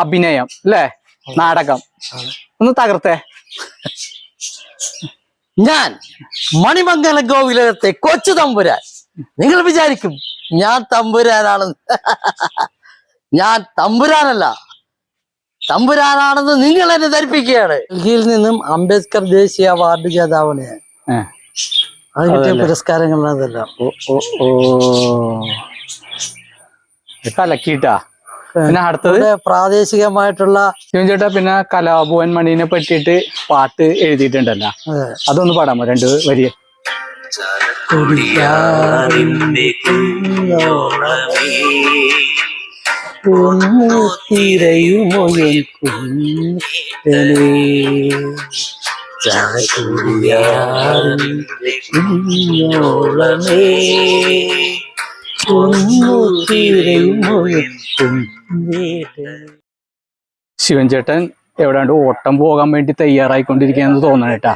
അഭിനയം അല്ലേ? നാടകം. ഒന്ന് തകർത്തേ. ഞാൻ മണിമംഗല ഗോവിലത്തെ കൊച്ചു തമ്പുരാൻ. നിങ്ങൾ വിചാരിക്കും ഞാൻ തമ്പുരാനാണ് ഞാൻ തമ്പുരാനല്ല. തമ്പുരാനാണെന്ന് നിങ്ങൾ എന്നെ ധരിപ്പിക്കുകയാണ്. ഡൽഹിയിൽ നിന്നും അംബേദ്കർ ദേശീയ അവാർഡ് ജേതാവാണ് ഞാൻ. അത് കിട്ടിയ? പുരസ്കാരങ്ങളാണ് അതെല്ലാം ഓ ഓ കലക്കിട്ടാ പിന്നെ അടുത്തത്? പ്രാദേശികമായിട്ടുള്ള ചേട്ടാ പിന്നെ കലാഭവൻ മണീനെ പറ്റിയിട്ട് പാട്ട് എഴുതിയിട്ടുണ്ടല്ലോ. അതെ, അതൊന്ന് പാടാമോ? രണ്ട് വരിയ കുടിയാറിന്റെ കുഞ്ഞോളമേ കുഞ്ഞിക്കലേ? ശിവൻ ചേട്ടൻ എവിടാണ്ട് ഓട്ടം പോകാൻ വേണ്ടി തയ്യാറായിക്കൊണ്ടിരിക്കുകയെന്ന് തോന്നണ കേട്ടാ.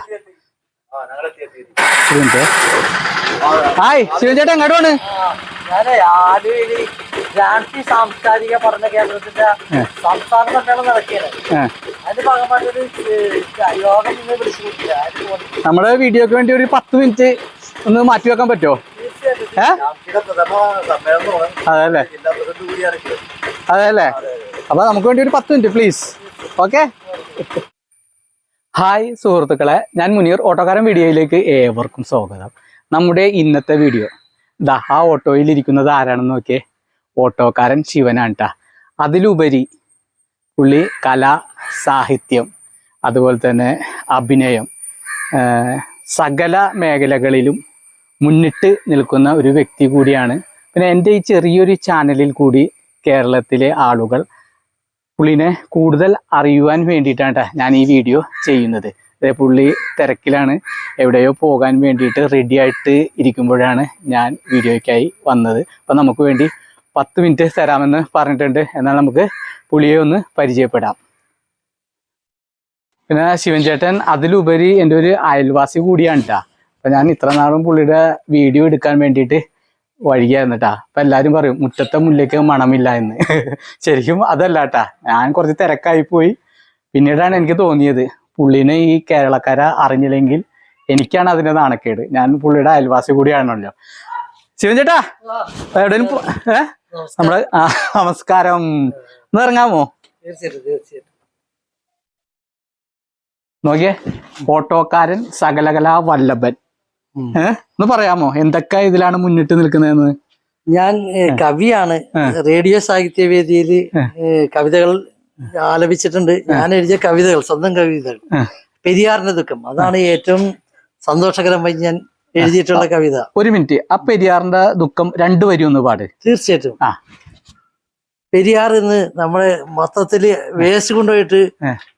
ഹായ് ശിവൻ ചേട്ടൻ എങ്ങോട്ട് ആലുവയിൽ ഗാന്ധി സാംസ്കാരിക പഠന കേന്ദ്രത്തിന്റെ. സംസ്ഥാന സമ്മേളനം നടക്കുകയാണ്. അതിന്റെ ഭാഗമായിട്ട് യോഗം നിങ്ങൾ വിളിച്ചു നമ്മുടെ വീഡിയോക്ക് വേണ്ടി ഒരു പത്ത് മിനിറ്റ് ഒന്ന് മാറ്റി വെക്കാൻ പറ്റുമോ? തീർച്ചയായിട്ടും അതെ അല്ലേ. അപ്പൊ നമുക്ക് വേണ്ടി ഒരു പത്ത് മിനിറ്റ് പ്ലീസ് ഓക്കെ ഹായ് സുഹൃത്തുക്കളെ. ഞാൻ മുനീർ ഓട്ടോക്കാരൻ വീഡിയോയിലേക്ക് ഏവർക്കും സ്വാഗതം. നമ്മുടെ ഇന്നത്തെ വീഡിയോ. ദാ ആ ഓട്ടോയിൽ ഇരിക്കുന്നത് ആരാണെന്ന് നോക്കിയേ? ഓട്ടോക്കാരൻ ശിവനാണ് അതിലുപരി പുള്ളി കല സാഹിത്യം അതുപോലെ തന്നെ അഭിനയം സകല മേഖലകളിലും മുന്നിട്ട് നിൽക്കുന്ന ഒരു വ്യക്തി കൂടിയാണ്. പിന്നെ എന്റെ ഈ ചെറിയൊരു ചാനലിൽ കൂടി കേരളത്തിലെ ആളുകൾ പുള്ളിനെ കൂടുതൽ അറിയുവാൻ വേണ്ടിയിട്ടാണ് ട്ടാ ഞാൻ ഈ വീഡിയോ ചെയ്യുന്നത്. അതേ പുള്ളി തിരക്കിലാണ്. എവിടെയോ പോകാൻ വേണ്ടിയിട്ട് റെഡി ആയിട്ട് ഇരിക്കുമ്പോഴാണ് ഞാൻ വീഡിയോയ്ക്കായി വന്നത്. അപ്പം നമുക്ക് വേണ്ടി പത്ത് മിനിറ്റ് തരാമെന്ന് പറഞ്ഞിട്ടുണ്ട്. എന്നാൽ നമുക്ക് പുള്ളിയെ ഒന്ന് പരിചയപ്പെടാം. പിന്നെ ശിവൻചേട്ടൻ അതിലുപരി എന്റെ ഒരു അയൽവാസി കൂടിയാണ് കേട്ടാ അപ്പം ഞാൻ ഇത്ര നാളും പുള്ളിയുടെ വീഡിയോ എടുക്കാൻ വേണ്ടിയിട്ട് വഴിയായിരുന്നു കേട്ടാ അപ്പം എല്ലാവരും പറയും മുറ്റത്തെ മുല്ലയ്ക്ക് മണമില്ല എന്ന്. ശരിക്കും അതല്ല കേട്ടാ ഞാൻ കുറച്ച് തിരക്കായി പോയി. പിന്നീടാണ് എനിക്ക് തോന്നിയത് പുള്ളിനെ ഈ കേരളക്കാരെ അറിഞ്ഞില്ലെങ്കിൽ എനിക്കാണ് അതിന്റെ നാണക്കേട്. ഞാൻ പുള്ളിയുടെ അയൽവാസി കൂടിയാണല്ലോ. ശിവൻ ചേട്ടാ എവിടെയും ഏ? നമ്മുടെ ആ, നമസ്കാരം. ഒന്ന് ഇറങ്ങാമോ? നോക്കിയേ ഓട്ടോക്കാരൻ സകലകലാ വല്ലഭൻ. ഒന്ന് പറയാമോ? എന്തൊക്കെ ഇതിലാണ് മുന്നിട്ട് നിൽക്കുന്നതെന്ന്? ഞാൻ കവിയാണ്. റേഡിയോ സാഹിത്യവേദിയിൽ. കവിതകൾ ആലപിച്ചിട്ടുണ്ട്. ഞാൻ എഴുതിയ കവിതകൾ സ്വന്തം കവിതകൾ. പെരിയാറിന്റെ ദുഃഖം. അതാണ് ഏറ്റവും സന്തോഷകരമായി ഞാൻ എഴുതിയിട്ടുള്ള കവിത. ഒരു മിനിറ്റ്. ആ പെരിയാറിന്റെ ദുഃഖം രണ്ടു വരി ഒന്ന് പാട്. തീർച്ചയായിട്ടും. പെരിയാർ ഇന്ന് നമ്മളെ മൊത്തത്തിൽ വേസ്റ്റ് കൊണ്ടുപോയിട്ട്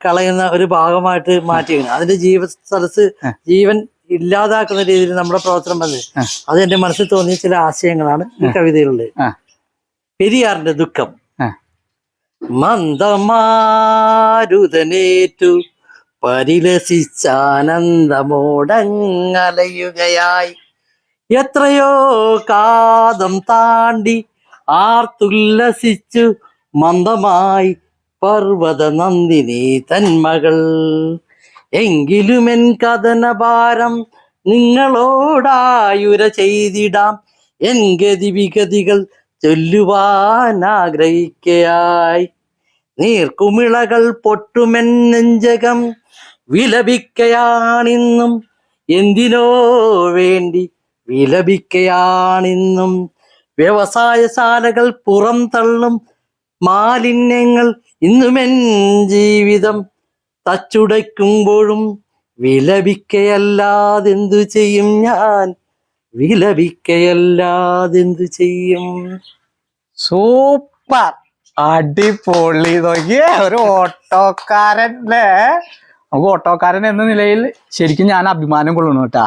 കളയുന്ന ഒരു ഭാഗമായിട്ട് മാറ്റിയാണ് അതിന്റെ ജീവ സ്ഥലത്ത് ജീവൻ ഇല്ലാതാക്കുന്ന രീതിയിൽ നമ്മുടെ പ്രവർത്തനം വന്നത്. അത് എന്റെ മനസ്സിൽ തോന്നിയ ചില ആശയങ്ങളാണ് ഈ കവിതയിലുള്ളത്. പെരിയാറിന്റെ ദുഃഖം. മന്ദമാരുതനേറ്റു പരിലസിച്ചാനന്ദമോടങ്ങലയുകയായി എത്രയോ കാതം താണ്ടി ആർത്തുല്ലസിച്ചു മന്ദമായി പർവത നന്ദിനി തന്മകൾ എങ്കിലുമെൻ കഥനഭാരം നിങ്ങളോടായുര ചെയ്തിടാം. എൻ ഗതി വിഗതികൾ ചൊല്ലുവാൻ ആഗ്രഹിക്കയായി. നീർക്കുമിളകൾ പൊട്ടുമെൻ നെഞ്ചകം വിലപിക്കയാണിന്നും. എന്തിനോ വേണ്ടി വിലപിക്കയാണിന്നും. വ്യവസായശാലകൾ പുറം തള്ളും. മാലിന്യങ്ങൾ ഇന്നുമെൻ ജീവിതം തച്ചുടയ്ക്കുമ്പോഴും വിലപിക്കയല്ലാതെന്തു ചെയ്യും ഞാൻ? വിലപിക്കയല്ലാതെന്തു ചെയ്യും? സൂപ്പർ. അടിപൊളി. നോക്കിയേ ഒരു ഓട്ടോക്കാരന്റെ. നമുക്ക് ഓട്ടോക്കാരൻ എന്ന നിലയിൽ ശരിക്കും ഞാൻ അഭിമാനം കൊള്ളണം കേട്ടാ.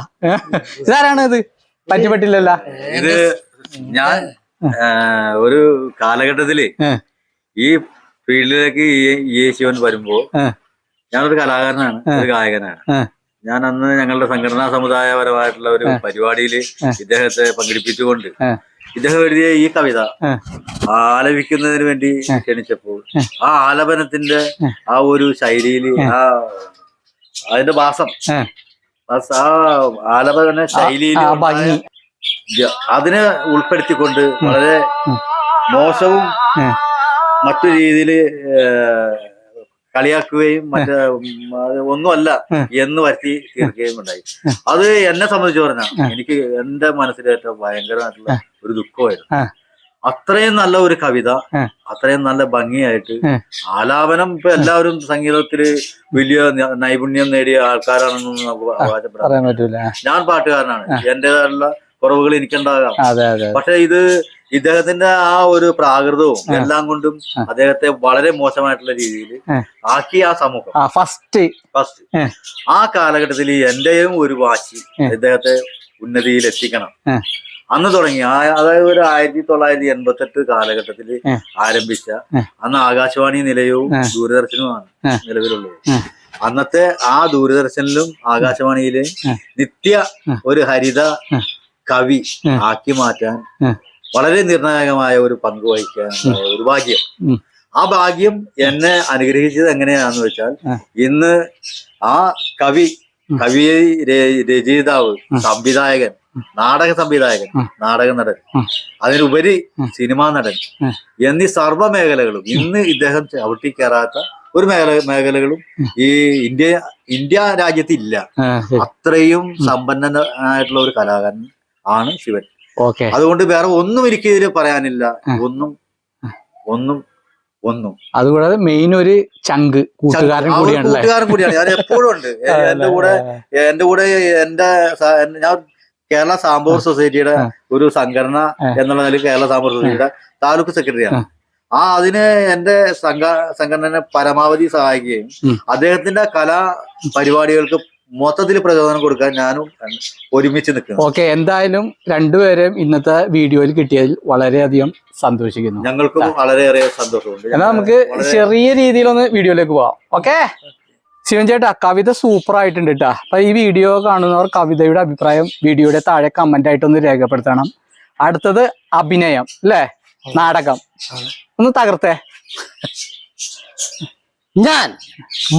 ഇതാരാണ് ഇത്? പറ്റിപ്പറ്റില്ലല്ല ഇത് ഞാൻ ഒരു കാലഘട്ടത്തിൽ ഈ ഫീൽഡിലേക്ക് ഈ ശിവൻ വരുമ്പോ. ഞാനൊരു കലാകാരനാണ് ഒരു ഗായകനാണ്. ഞാൻ അന്ന് ഞങ്ങളുടെ സംഘടനാ സമുദായപരമായിട്ടുള്ള ഒരു. പരിപാടിയിൽ. ഇദ്ദേഹത്തെ പങ്കെടുപ്പിച്ചുകൊണ്ട് ഇദ്ദേഹം എഴുതിയ ഈ കവിത. ആലപിക്കുന്നതിന് വേണ്ടി ക്ഷണിച്ചപ്പോൾ ആ. ആലപനത്തിന്റെ ആ. ഒരു ശൈലിയിൽ ആ. അതിന്റെ ഭാസം ആ. ആ ആലപന ശൈലിയിൽ അതിനെ ഉൾപ്പെടുത്തിക്കൊണ്ട് വളരെ മോശവും മറ്റു രീതിയിൽ കളിയാക്കുകയും മറ്റേ ഒന്നുമല്ല എന്ന് വരുത്തി തീർക്കുകയും ഉണ്ടായി. അത് എന്നെ സംബന്ധിച്ച് പറഞ്ഞാൽ എനിക്ക് എന്റെ മനസ്സിലേറ്റ ഭയങ്കരമായിട്ടുള്ള ഒരു ദുഃഖമായിരുന്നു. അത്രയും നല്ല ഒരു കവിത. അത്രയും നല്ല ഭംഗിയായിട്ട്. ആലാപനം ഇപ്പൊ എല്ലാവരും സംഗീതത്തിൽ വലിയ നൈപുണ്യം നേടിയ ആൾക്കാരാണെന്നൊന്നും നമുക്ക് അവകാശപ്പെടാൻ ഞാൻ പാട്ടുകാരനാണ്. എന്റേതായുള്ള കുറവുകൾ എനിക്കുണ്ടാകാം. പക്ഷെ ഇത് ഇദ്ദേഹത്തിന്റെ ആ ഒരു പ്രാകൃതവും എല്ലാം കൊണ്ടും അദ്ദേഹത്തെ വളരെ മോശമായിട്ടുള്ള രീതിയിൽ. ആക്കി ആ സമൂഹം. ഫസ്റ്റ്. ഫസ്റ്റ്. ആ. കാലഘട്ടത്തിൽ എന്റെയും ഒരു വാശി. ഇദ്ദേഹത്തെ ഉന്നതിയിൽ എത്തിക്കണം. അന്ന് തുടങ്ങി അതായത് ഒരു ആയിരത്തി തൊള്ളായിരത്തി എൺപത്തി എട്ട് കാലഘട്ടത്തിൽ ആരംഭിച്ച അന്ന് ആകാശവാണി നിലയവും ദൂരദർശനവും ദൂരദർശനുമാണ് നിലവിലുള്ളത്. അന്നത്തെ ആ ദൂരദർശനിലും ആകാശവാണിയിലെ നിത്യ ഒരു ഹരിത. കവി ആക്കി മാറ്റാൻ വളരെ നിർണായകമായ ഒരു പങ്ക് വഹിക്കാൻ ഒരു ഭാഗ്യം. ആ ഭാഗ്യം എന്നെ അനുഗ്രഹിച്ചത് എങ്ങനെയാണെന്ന് വെച്ചാൽ. ഇന്ന് ആ കവി. കവി രചയിതാവ് സംവിധായകൻ നാടക സംവിധായകൻ നാടക നടൻ അതിനുപരി. സിനിമാ നടൻ. എന്നീ സർവ മേഖലകളും ഇന്ന് ഇദ്ദേഹം ചവിട്ടിക്കയറാത്ത ഒരു മേഖല മേഖലകളും ഈ ഇന്ത്യ ഇന്ത്യ രാജ്യത്ത് ഇല്ല അത്രയും സമ്പന്നനായിട്ടുള്ള ഒരു കലാകാരൻ ആണ് ശിവൻ. ഓക്കെ. അതുകൊണ്ട് വേറെ ഒന്നും എനിക്ക് ഇതിൽ പറയാനില്ല. ഒന്നും ഒന്നും ഒന്നും. അതുകൂടാതെ മെയിൻ ഒരു ചങ്ക് കൂട്ടുകാരൻ കൂടിയാണ് കൂട്ടുകാരൻ കൂടിയാണ്. ഞാൻ എപ്പോഴും ഉണ്ട്. എന്റെ കൂടെ എന്റെ കൂടെ എന്റെ ഞാൻ കേരള സാമ്പൂർ സൊസൈറ്റിയുടെ ഒരു സംഘടന. എന്നുള്ള നിലയിൽ കേരള സാമ്പൂർ സൊസൈറ്റിയുടെ താലൂക്ക് സെക്രട്ടറിയാണ്. ആ. അതിന് എന്റെ സംഘ സംഘടനനെ പരമാവധി സഹായിക്കുകയും. അദ്ദേഹത്തിന്റെ കലാ പരിപാടികൾക്ക് മൊത്തത്തിൽ പ്രചോദനം കൊടുക്കാൻ ഞാനും ഒരുമിച്ച് നിൽക്കുന്നു. ഓക്കെ എന്തായാലും രണ്ടുപേരെയും ഇന്നത്തെ വീഡിയോയിൽ കിട്ടിയതിൽ വളരെയധികം സന്തോഷിക്കുന്നു. ഞങ്ങൾക്കും വളരെയേറെ സന്തോഷമുണ്ട്. എന്നാൽ നമുക്ക് ചെറിയ രീതിയിലൊന്ന് വീഡിയോയിലേക്ക് പോവാം. ഓക്കെ? ശിവൻ ചേട്ടാ കവിത സൂപ്പർ ആയിട്ടുണ്ട് കേട്ടാ അപ്പൊ ഈ വീഡിയോ കാണുന്നവർ കവിതയുടെ അഭിപ്രായം വീഡിയോയുടെ താഴെ കമന്റ് ആയിട്ടൊന്ന് രേഖപ്പെടുത്തണം. അടുത്തത് അഭിനയം അല്ലേ നാടകം. ഒന്ന് തകർത്തേ. ഞാൻ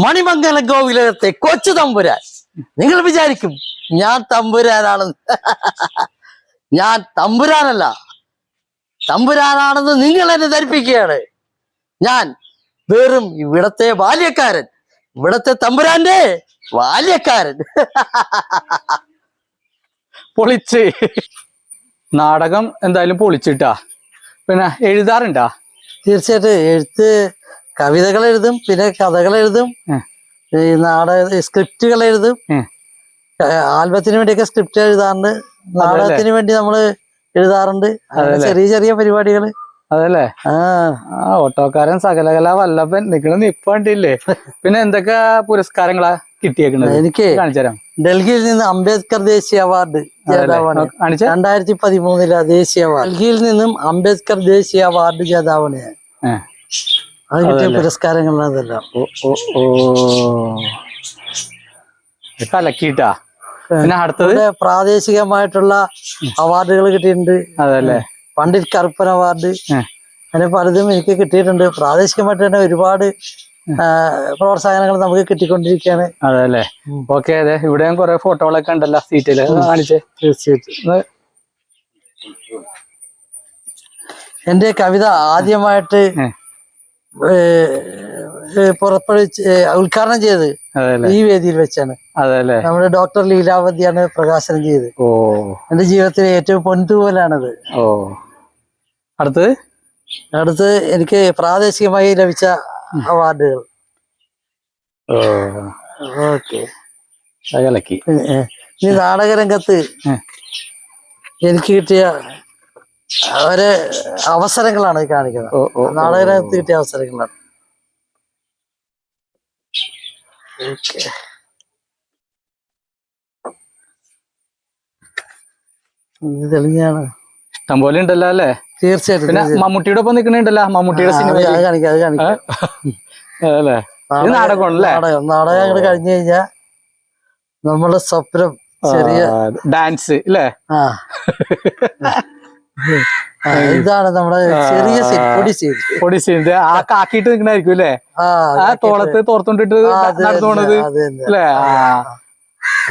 മണിമംഗലം ഗോവിലത്തെ കൊച്ചു തമ്പുരാൻ. നിങ്ങൾ വിചാരിക്കും ഞാൻ തമ്പുരാനാണെന്ന് ഞാൻ തമ്പുരാനല്ല. തമ്പുരാനാണെന്ന് നിങ്ങൾ എന്നെ ധരിപ്പിക്കുകയാണ്. ഞാൻ വെറും ഇവിടത്തെ ബാല്യക്കാരൻ ഇവിടത്തെ തമ്പുരാന്റെ ബാല്യക്കാരൻ. പൊളിച്ച്. നാടകം എന്തായാലും പൊളിച്ചിട്ടാ. പിന്നെ എഴുതാറുണ്ടാ? തീർച്ചയായിട്ടും എഴുത്ത് കവിതകൾ എഴുതും പിന്നെ കഥകൾ എഴുതും. ഈ നാടക സ്ക്രിപ്റ്റുകൾ എഴുതും. ആൽബത്തിന് വേണ്ടിയൊക്കെ സ്ക്രിപ്റ്റ് എഴുതാറുണ്ട്. നാടകത്തിന് വേണ്ടി നമ്മൾ എഴുതാറുണ്ട്? ചെറിയ ചെറിയ പരിപാടികൾ. അതല്ലേ? ആ. ഓട്ടോക്കാരൻ സകലകല വല്ലഭൻ. നിക്കണ നിപ്പണ്ടില്ലേ പിന്നെ എന്തൊക്കെ പുരസ്കാരങ്ങളാ കിട്ടിയേക്കണത്? എനിക്ക് കാണിച്ചുതരാം ഡൽഹിയിൽ നിന്ന് അംബേദ്കർ ദേശീയ അവാർഡ് ജേതാവാണ് രണ്ടായിരത്തി പതിമൂന്നിലെ ദേശീയ അവാർഡ്. ഡൽഹിയിൽ നിന്നും അംബേദ്കർ ദേശീയ അവാർഡ് ജേതാവാണ് ഞാൻ. അത് കിട്ടിയ പുരസ്കാരങ്ങളാണ് അതെല്ലാം. ഓ കലക്കിട്ടാ പിന്നെ അടുത്തത്? പ്രാദേശികമായിട്ടുള്ള അവാർഡുകൾ കിട്ടിയിട്ടുണ്ട്. അതല്ലേ. പണ്ഡിറ്റ് കറുപ്പൻ അവാർഡ്. അങ്ങനെ പലതും എനിക്ക് കിട്ടിയിട്ടുണ്ട്. പ്രാദേശികമായിട്ട് തന്നെ ഒരുപാട് പ്രോത്സാഹനങ്ങൾ നമുക്ക് കിട്ടിക്കൊണ്ടിരിക്കുകയാണ്. അതല്ലേ. ഉം. ഓക്കെ അതെ. ഇവിടെയും കുറെ ഫോട്ടോകളൊക്കെ ഉണ്ടല്ലോ സീറ്റിൽ കാണിച്ചേ. തീർച്ചയായിട്ടും. എന്റെ കവിത ആദ്യമായിട്ട്. പുറപ്പെടുവിച്ച് ഉദ്ഘാടനം ചെയ്തത് ഈ വേദിയിൽ വെച്ചാണ്. നമ്മുടെ ഡോക്ടർ ലീലാവതിയാണ് പ്രകാശനം ചെയ്തത്. ഓ. എന്റെ ജീവിതത്തിലെ ഏറ്റവും പൊൻതൂവലാണത് ഓ. അടുത്ത് അടുത്ത് എനിക്ക് പ്രാദേശികമായി ലഭിച്ച അവാർഡുകൾ. ഓക്കെ. നാടകരംഗത്ത് എനിക്ക് കിട്ടിയ ഒരു അവസരങ്ങളാണ് കാണിക്കുന്നത്. ഓ കിട്ടിയ അവസരങ്ങളാണ്. ഓക്കെ. തെളിഞ്ഞാണ്. ഇഷ്ടം പോലെ ഉണ്ടല്ലോ അല്ലേ? തീർച്ചയായിട്ടും പിന്നെ മമ്മൂട്ടിയുടെ ഒപ്പം നിക്കണുണ്ടല്ലോ മമ്മൂട്ടിയുടെ സിനിമ അത് കാണിക്കാം അത് കാണിക്കാം. അതല്ലേ നാടകമാണല്ലേ? നാടകം. അങ്ങോട്ട് കഴിഞ്ഞു കഴിഞ്ഞാ നമ്മളെ സ്വപ്നം ചെറിയ ഡാൻസ് അല്ലേ ആ ആ, ഇതാണ് നമ്മുടെ ചെറിയ പൊടി സീന്റെ ആ കാക്കിട്ട് നിൽക്കണായിരിക്കും അല്ലേ? ആ തോളത്ത് തോർത്തോണ്ടിട്ട് നടന്നോണത്. അല്ലേ?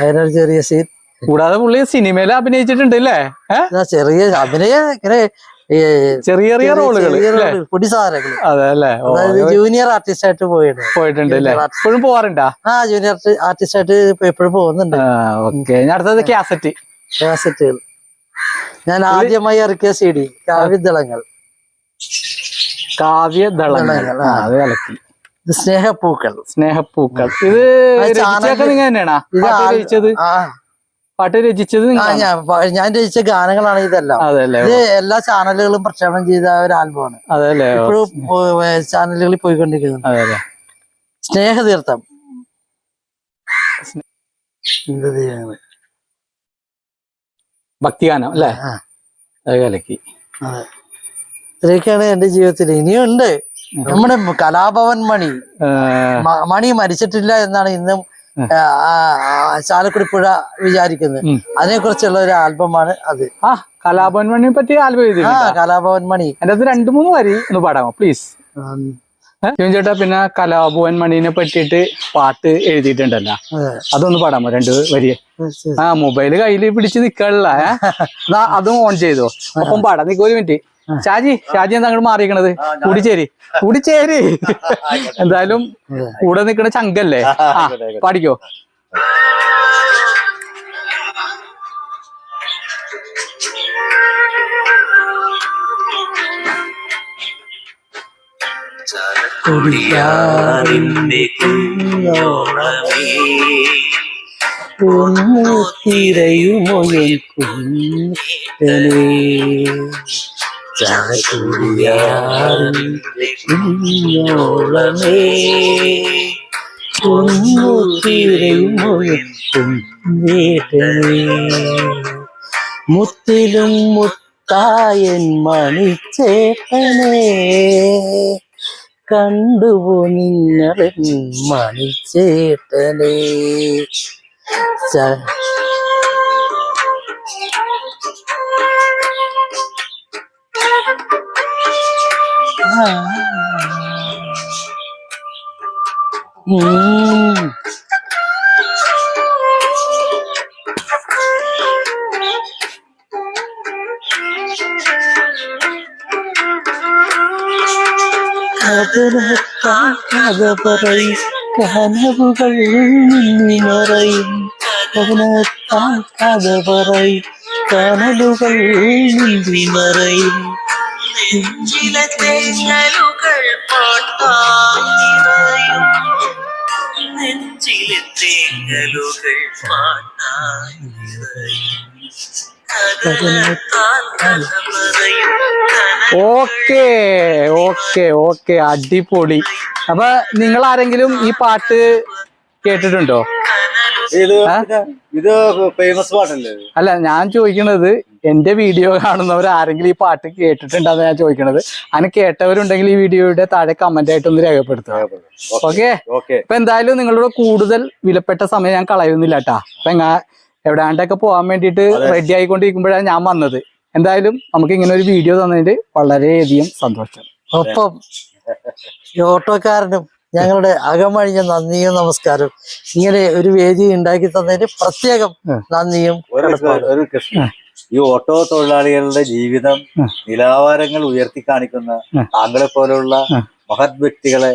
അതിനൊരു ചെറിയ സീൻ കൂടാതെ പുള്ളി സിനിമയിൽ അഭിനയിച്ചിട്ടുണ്ട് അല്ലേ? ചെറിയ അഭിനയ ഇങ്ങനെ ചെറിയ ചെറിയ റോളുകൾ ജൂനിയർ ആർട്ടിസ്റ്റ് ആയിട്ട് പോയിട്ട് പോയിട്ടുണ്ട് എപ്പോഴും പോവാറുണ്ടാ? ആ ജൂനിയർ ആർട്ടിസ്റ്റ് ആയിട്ട് എപ്പോഴും പോകുന്നുണ്ട്. ഓക്കെ. ഞാൻ അടുത്തത് കാസറ്റ് കാസറ്റുകൾ ഞാൻ ആദ്യമായി ഇറക്കിയ സി ഡി കാവ്യദളങ്ങൾ. കാവ്യദളങ്ങൾ. അത് കലക്കി. ഇത് സ്നേഹപ്പൂക്കൾ. സ്നേഹപ്പൂക്കൾ. ഇത് നിങ്ങൾ തന്നെയാണാ? രചിച്ചത്? പാട്ട് രചിച്ചത് ഞാൻ രചിച്ച ഗാനങ്ങളാണ് ഇതെല്ലാം. ഇത് എല്ലാ ചാനലുകളും പ്രക്ഷേപണം ചെയ്ത ഒരു ആൽബമാണ്. അതല്ലേ? ഇപ്പോഴും ചാനലുകളിൽ പോയിക്കൊണ്ടിരിക്കുന്നത് സ്നേഹതീർത്ഥം. എന്ത് ദൈവങ്ങൾ. ഭക്തിഗാനം അല്ലേ? കലക്കി. ഇത്രയൊക്കെയാണ് എന്റെ ജീവിതത്തിൽ. ഇനിയുണ്ട്. നമ്മുടെ കലാഭവൻ മണി. മണി മരിച്ചിട്ടില്ല എന്നാണ് ഇന്നും ചാലക്കുടി പുഴ വിചാരിക്കുന്നത്. അതിനെ കുറിച്ചുള്ള ഒരു ആൽബമാണ് അത്. ആ കലാഭവൻ മണിയെ പറ്റി ആൽബം ആ കലാഭവൻ മണി. എന്റെ അത് രണ്ടു മൂന്ന് വരി ഒന്ന് പാടാമോ പ്ലീസ്? ചേട്ടാ പിന്നെ കലാഭവൻ മണീനെ പറ്റിയിട്ട് പാട്ട് എഴുതിയിട്ടുണ്ടല്ലോ. അതെ. അതൊന്ന് പാടാമോ രണ്ട് വരി. ആ മൊബൈൽ കയ്യിൽ പിടിച്ച് നിക്കാനുള്ള എന്നാ അതും ഓൺ ചെയ്തോ? അപ്പം പാടാം നിക്ക് ഒരു മിനിറ്റ്. ഷാജി ഷാജി എന്താ അങ്ങോട്ട് മാറിയിരിക്കണത്? കൂടിച്ചേരി. കൂടിച്ചേരി. എന്തായാലും. കൂടെ നിക്കണ ചങ്കല്ലേ? ആ പാടിക്കോ? കുടിയാറിന്റെ കുഞ്ഞോളമേ കുഞ്ഞേട്ടനെ മുത്തിലും മുത്തായൻ മണിച്ചേട്ടനെ കണ്ടുപോ നിങ്ങളൻ മണിച്ചേട്ടനെ ആ. ഉം. കഥനത്താൽ കഥ പറയും കനവുകൾ നിന്നി മറയും കഥനത്താൽ കഥ പറയും കനലുകൾ നിന്നി മറയും നെഞ്ചിലെ തേങ്ങലുകൾ പാട്ടായി നിറയും നെഞ്ചിലെ തേങ്ങലുകൾ പാട്ടായി ഓക്കെ ഓക്കെ ഓക്കെ അടിപൊളി. അപ്പൊ നിങ്ങൾ ആരെങ്കിലും ഈ പാട്ട് കേട്ടിട്ടുണ്ടോ? ഇത് ഫേമസ് പാട്ടല്ലേ? അല്ല ഞാൻ ചോദിക്കുന്നത് എന്റെ വീഡിയോ കാണുന്നവർ ആരെങ്കിലും ഈ പാട്ട് കേട്ടിട്ടുണ്ടെന്ന് ഞാൻ ചോദിക്കണത്. അങ്ങനെ കേട്ടവരുണ്ടെങ്കിൽ ഈ വീഡിയോയുടെ താഴെ കമന്റ് ആയിട്ട് ഒന്ന് രേഖപ്പെടുത്തുക. ഓക്കെ? ഇപ്പൊ എന്തായാലും നിങ്ങളുടെ കൂടുതൽ വിലപ്പെട്ട സമയം ഞാൻ കളയുന്നില്ല കേട്ടാ അപ്പൊ എവിടാണ്ടൊക്കെ പോകാൻ വേണ്ടിയിട്ട് റെഡി ആയിക്കൊണ്ടിരിക്കുമ്പോഴാണ് ഞാൻ വന്നത്. എന്തായാലും നമുക്ക് ഇങ്ങനെ ഒരു വീഡിയോ തന്നതിൽ വളരെയധികം സന്തോഷം. ഒപ്പം ഈ ഓട്ടോക്കാരനും ഞങ്ങളുടെ അകമഴിഞ്ഞ നന്ദിയും നമസ്കാരം. ഇങ്ങനെ ഒരു വേദി ഉണ്ടാക്കി തന്നതിന് പ്രത്യേകം. നന്ദിയും ഈ ഓട്ടോ തൊഴിലാളികളുടെ ജീവിതം നിലവാരങ്ങൾ ഉയർത്തി കാണിക്കുന്ന താങ്കളെ പോലെയുള്ള ഉം. മഹത് വ്യക്തികളെ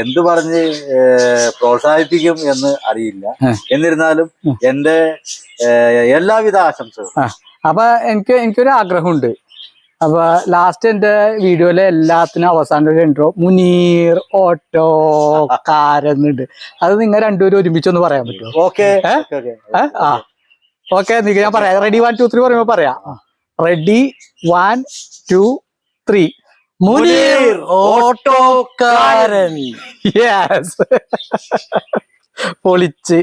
എന്തു പറഞ്ഞ് പ്രോത്സാഹിപ്പിക്കും എന്ന് അറിയില്ല. എന്നിരുന്നാലും. എന്റെ എല്ലാവിധ ആശംസകളും. അപ്പൊ എനിക്ക് എനിക്കൊരു ആഗ്രഹമുണ്ട്. അപ്പൊ ലാസ്റ്റ് എന്റെ വീഡിയോയിലെ എല്ലാത്തിനും അവസാനം ഒരു ഇൻട്രോ മുനീർ ഓട്ടോ കാരെന്നുണ്ട് അത് നിങ്ങൾ രണ്ടുപേരും ഒരുമിച്ചൊന്ന് പറയാൻ പറ്റുമോ? ഓക്കെ? ആ. ഓക്കെ നിങ്ങൾ ഞാൻ പറയാം. റെഡി വൺ ടു ത്രീ പറയുമ്പോ പറയാം. Ready one two three Muneer ഓട്ടോക്കാരൻ. Yes പൊളിച്ച്.